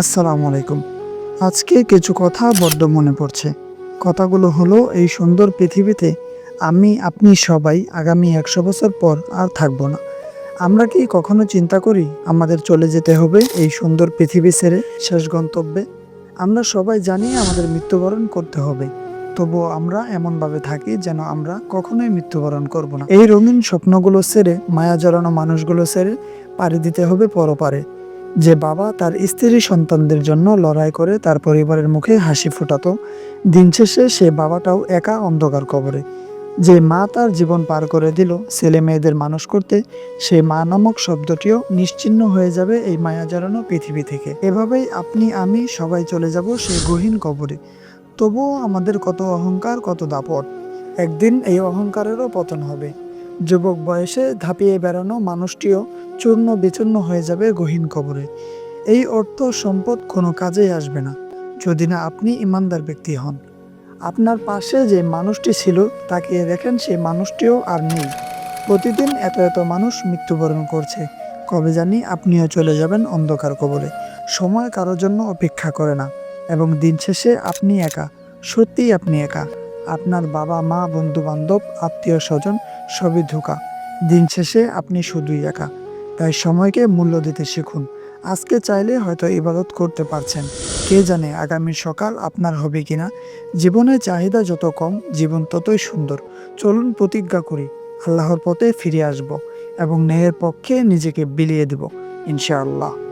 আসসালামু আলাইকুম। আজকে কিছু কথা বড্ড মনে পড়ছে। কথাগুলো হলো, এই সুন্দর পৃথিবীতে আমি, আপনি সবাই আগামী একশো বছর পর আর থাকব না। আমরা কি কখনো চিন্তা করি, আমাদের চলে যেতে হবে এই সুন্দর পৃথিবী ছেড়ে শেষ গন্তব্যে? আমরা সবাই জানি আমাদের মৃত্যুবরণ করতে হবে। তবুও আমরা এমনভাবে থাকি যেন আমরা কখনোই মৃত্যুবরণ করব না। এই রঙিন স্বপ্নগুলো ছেড়ে, মায়া জড়ানো মানুষগুলো ছেড়ে পাড়ি দিতে হবে পরপারে। যে বাবা তার স্ত্রী সন্তানদের জন্য লড়াই করে তার পরিবারের মুখে হাসি ফোটাতো। দিন শেষে সে বাবাটাও একা অন্ধকার কবরে। যে মা তার জীবন পার করে দিল ছেলে মেয়েদের মানুষ করতে, সে মা নামক শব্দটিও নিশ্চিহ্ন হয়ে যাবে এই মায়া জড়ানো পৃথিবী থেকে। এভাবেই আপনি, আমি সবাই চলে যাব সেই গহীন কবরে। তবুও আমাদের কত অহংকার, কত দাপট। একদিন এই অহংকারেরও পতন হবে। যুবক বয়সে ধাপিয়ে বেড়ানো মানুষটিও চূর্ণ বিচূর্ণ হয়ে যাবে গহীন কবরে। এই অর্থ সম্পদ কোনো কাজেই আসবে না, যদি না আপনি ইমানদার ব্যক্তি হন। আপনার পাশে যে মানুষটি ছিল, তাকে দেখেন সেই মানুষটিও আর নেই। প্রতিদিন এত এত মানুষ মৃত্যুবরণ করছে। কবে জানি আপনিও চলে যাবেন অন্ধকার কবরে। সময় কারোর জন্য অপেক্ষা করে না, এবং দিন শেষে আপনি একা, সত্যিই আপনি একা। আপনার বাবা, মা বন্ধু বান্ধব আত্মীয় স্বজন সবই ধোকা। দিন শেষে আপনি শুধুই একা। তাই সময়কে মূল্য দিতে শিখুন। আজকে চাইলে হয়তো ইবাদত করতে পারছেন। কে জানে আগামী সকাল আপনার হবে কিনা? জীবনের চাহিদা যত কম, জীবন ততই সুন্দর। চলুন প্রতিজ্ঞা করি, আল্লাহর পথে ফিরে আসব এবং ন্যায়ের পক্ষে নিজেকে বিলিয়ে দেব, ইনশাআল্লাহ।